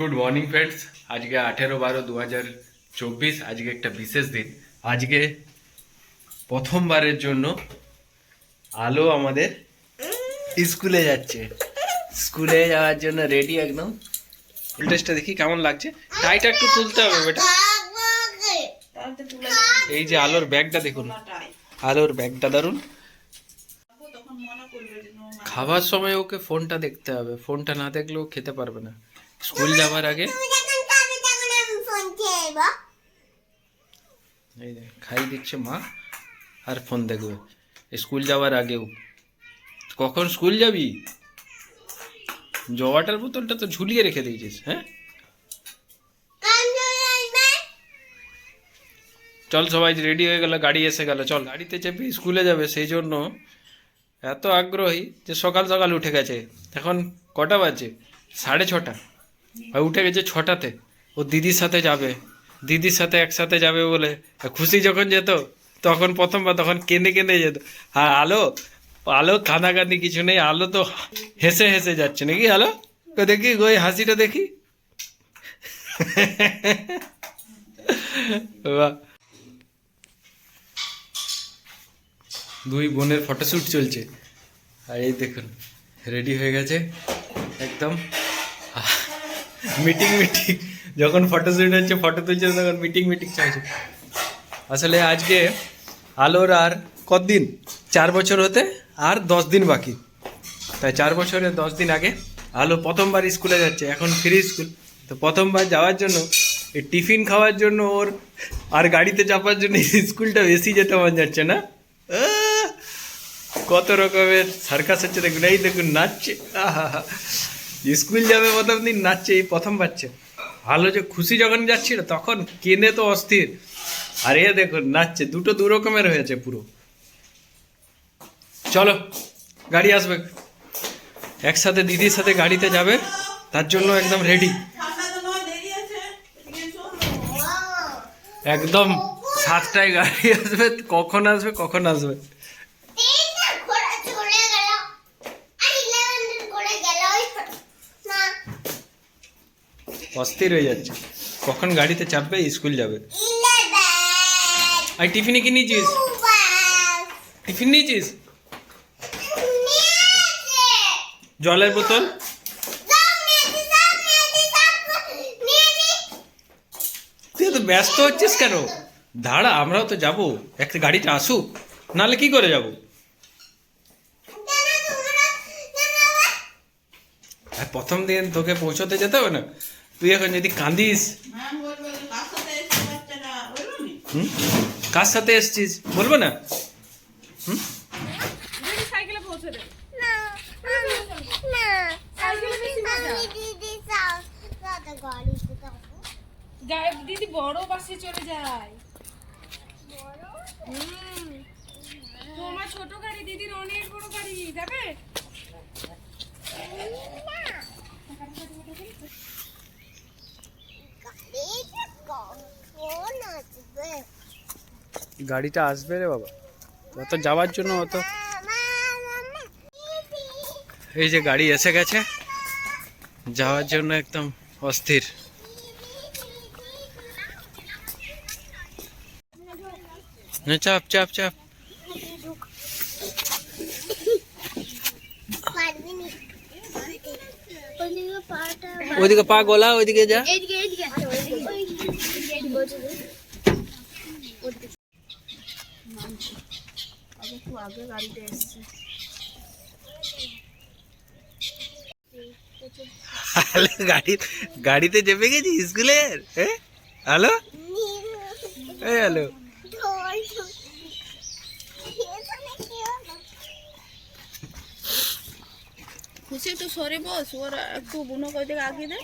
Good morning friends. আজকে আঠেরো বারো দু হাজার চব্বিশ আজকে একটা বিশেষ দিন। আজকে প্রথমবারের জন্য আলো আমাদের স্কুলে যাচ্ছে। স্কুলে যাওয়ার জন্য রেডি একদম। ফুলটেসটা দেখি কেমন লাগছে। টাইটা একটু তুলতে হবে বেটা। এই যে আলোর ব্যাগটা দেখুন। আলোর ব্যাগটা দারুণ মনে খাবার সময় ওকে ফোনটা দেখতে হবে। ফোনটা না দেখলেও খেতে পারবে না। স্কুল যাওয়ার আগে? এই খাই দিচ্ছে মা আর ফোন দেখবে। স্কুল যাওয়ার আগেও কখন স্কুল যাবি? জবাটার বোতলটা তো ঝুলিয়ে রেখে দিয়েছিস হ্যাঁ? চল সবাই রেডি হয়ে গেল গাড়ি এসে গেল চল। গাড়িতে চেপে স্কুলে যাবে সেই জন্য এত আগ্রহী যে সকাল সকাল উঠে গেছে। এখন কটা বাজে? সাড়ে ছটা। উঠে গেছে ছটাতে। ও দিদির সাথে যাবে। দিদির সাথে একসাথে যাবে বলে। খুশি যখন যেত, তখন প্রথমবার, তখন কেঁদে কেঁদে যেত। আর আলো আলো কাঁদাকাঁদি কিছু নেই। আলো তো হেসে হেসে যাচ্ছে। নাকি আলো? দেখি, ওই হাসিটা দেখি। দুই বোনের ফটোশ্যুট চলছে। আর এই দেখুন রেডি হয়ে গেছে। একদম। মিটিং মিটিং যখন ফটোশ্যুট হচ্ছে ফটো তুলছে, তখন মিটিং মিটিং চাইছে আসলে আজকে আলোর আর কতদিন? চার বছর হতে আর দশ দিন বাকি। তাই চার বছরের দশ দিন আগে আলো প্রথমবার স্কুলে যাচ্ছে, এখন ফ্রি স্কুল তো প্রথমবার যাওয়ার জন্য, এই টিফিন খাওয়ার জন্য ওর আর গাড়িতে চাপার জন্য স্কুলটা বেশি যেতে মন যাচ্ছে না। কত রকমের সার্কাস হচ্ছে, দেখুন, এই দেখুন, নাচছে। আহা। স্কুল যাবে প্রথম দিন নাচছে, এই প্রথম বাচ্চা ভালো যে খুশি যখন যাচ্ছিল, তখন কেঁদে তো অস্থির। আর এ দেখুন, নাচছে, দুটো দু রকমের হয়েছে পুরো। চলো, গাড়ি আসবে। একসাথে দিদির সাথে গাড়িতে যাবে, তার জন্য একদম রেডি। একদম সাতটায় গাড়ি আসবে, কখন আসবে কখন আসবে। অস্থির হয়ে যাচ্ছে। কখন গাড়িতে চাপবে স্কুল যাবে। আর টিফিনে কি নিয়েছিস? টিফিন নিয়েছিস? জলের বোতল? তুই তো ব্যস্ত হচ্ছিস কেন? দাঁড়া আমরাও তো যাব। একটা গাড়িটা আসুক। নাহলে কি করে যাব? আর প্রথম দিন তোকে পৌঁছতে যেতে হবে না? তুই এখন যদি কাঁদিস ম্যাম কার সাথে এসছিস? বলব না? দিদি বড় বাসে চলে যায়। হুম। তোমার ছোট গাড়ি দিদির অনেক বড় গাড়ি যাবে? গাড়িটা আসবে রে বাবা। অত যাওয়ার জন্য অত এই যে গাড়ি এসে গেছে। যাওয়ার জন্য একদম অস্থির। না, চাপ চাপ চাপ। ওইদিকে পা গোলা ওইদিকে যা। হ্যালো গাড়ি গাড়িতে চেপে গেছি স্কুলের হ্যাঁ হ্যালো? হ্যালো? খুশি একটু সরে বস ওর একটু বুনো কই থেকে আগে দে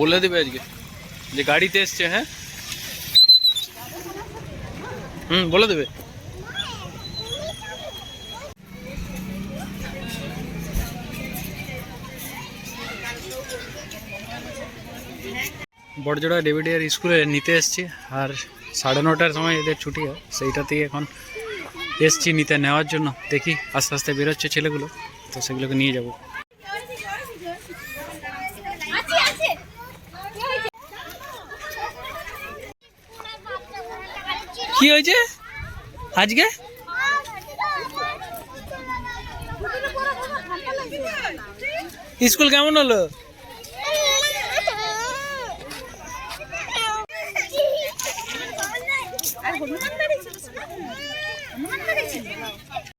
বলে দেবে আজকে যে গাড়িতে এসছে হ্যাঁ হুম বলে দেবে বড়জোড়া ডেভিডিয়ার স্কুলে নিতে এসছি আর সাড়ে নটার সময় এদের ছুটি হয় সেইটাতেই এখন এসছি নিতে নেওয়ার জন্য দেখি আস্তে আস্তে বেরোচ্ছে ছেলেগুলো তো সেগুলোকে নিয়ে যাব কি হয়েছে? আজকে? স্কুল কেমন হলো?